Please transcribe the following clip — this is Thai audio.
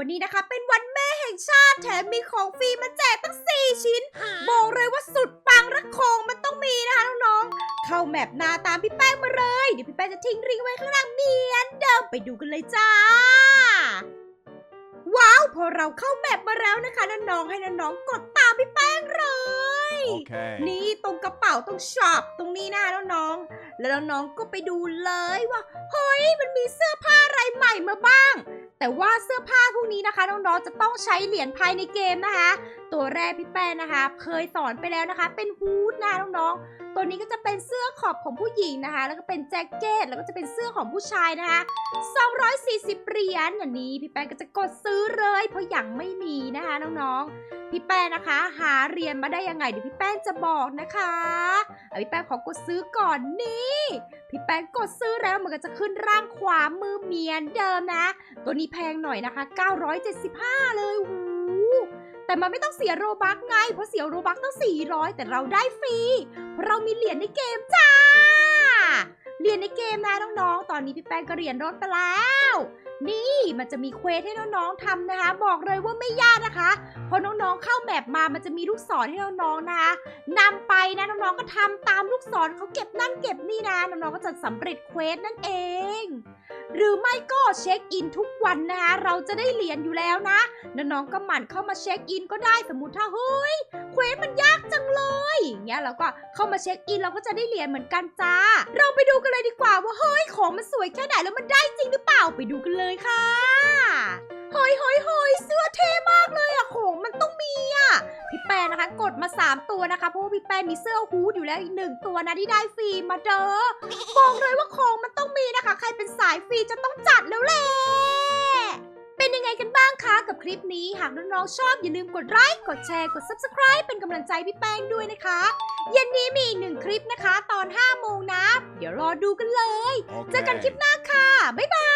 วันนี้นะคะ เป็นวันแม่แห่งชาติแถมมีของฟรีมาแจกตั้ง 4 ชิ้น บอกเลยว่าสุดปังและของมันต้องมีนะคะน้องๆ เข้าแมปหน้าตามพี่แป้งมาเลย เดี๋ยวพี่แป้งจะทิ้งลิงก์ไว้ข้างล่างเมียนเดิมไปดูกันเลยจ้า ว้าวพอเราเข้าแมปมาแล้วนะคะน้องๆให้น้องๆกดตามพี่แป้งเลย Okay. นี่ตรงกระเป๋าตรงช็อปตรงนี้นะน้องๆแล้วน้องๆก็ไปดูเลยว่าเฮ้ยมันมีเสื้อผ้าอะไรใหม่มาบ้าง แต่ว่าเสื้อผ้าพวกนี้นะคะน้องๆจะต้องใช้เหรียญภายในเกมนะคะ ตัวแรกพี่แป้นนะคะ เคยสอนไปแล้วนะคะ เป็นฮูดนะน้องๆ ตัวนี้ก็จะเป็นเสื้อขอบของผู้หญิงนะคะ แล้วก็เป็นแจ็คเก็ตแล้วก็จะเป็นเสื้อของผู้ชายนะคะ240เหรียญอย่างนี้พี่แป้นก็จะกดซื้อเลย เพราะยังไม่มีนะคะน้องๆ พี่แป้นะคะ หาเหรียญมาได้ยังไงเดี๋ยวพี่แป้งจะบอกนะคะอะพี่แป้งขอกดซื้อก่อนนี่พี่แป้งกดซื้อแล้วมันก็จะขึ้นร่างขวามือเมียนเดิมนะ ตัวนี้แพงหน่อยนะคะ 975 เลยหูแต่มันไม่ต้องเสียโรบักไง เพราะเสียโรบักตั้ง400 แต่เราได้ฟรี เพราะเรามีเหรียญในเกมจ้า เรียนในเกมนะน้องๆ ตอนนี้พี่แป้งก็เรียนรถไปแล้ว นี่มันจะมีเควสให้น้องๆทำนะคะ บอกเลยว่าไม่ยากนะคะพอน้องๆเข้าแมปมามันจะมีลูกศรให้น้องๆนะคะนำ นะน้องๆก็ทำตามลูกศรเขาเก็บนั่นเก็บนี่นะน้องๆก็จะสำเร็จเควสนั่นเอง หรือไม่ก็เช็คอินทุกวันนะคะเราจะได้เหรียญอยู่แล้วนะน้องๆก็หมั่นเข้ามาเช็คอินก็ได้สมมติถ้าเฮ้ยเควสมันยากจังเลยอย่างเงี้ยเราก็เข้ามาเช็คอินเราก็จะได้เหรียญเหมือนกันจ้า เราไปดูกันเลยดีกว่าว่าเฮ้ยของมันสวยแค่ไหนแล้วมันได้จริงหรือเปล่าไปดูกันเลยค่ะเฮ้ยเฮ้ยเฮ้ยเสื้อเท่ ปนนะคะ กดมา 3 ตัวนะคะ เพราะว่าพี่แปนมีเสื้อฮูดอยู่แล้วอีกหนึ่งตัวนะที่ได้ฟรีมาเด้อบอกเลยว่าของมันต้องมีนะคะ ใครเป็นสายฟรีจะต้องจัดแล้วแหละเป็นยังไงกันบ้างคะกับคลิปนี้ หากน้องๆชอบอย่าลืมกดไลค์กดแชร์กด Subscribe เป็นกำลังใจพี่แป้งด้วยนะคะ เย็นนี้มีอีกหนึ่งคลิปนะคะ ตอน5โมงนะ เดี๋ยวรอดูกันเลย เจอกันคลิปหน้าค่ะ บ๊ายบาย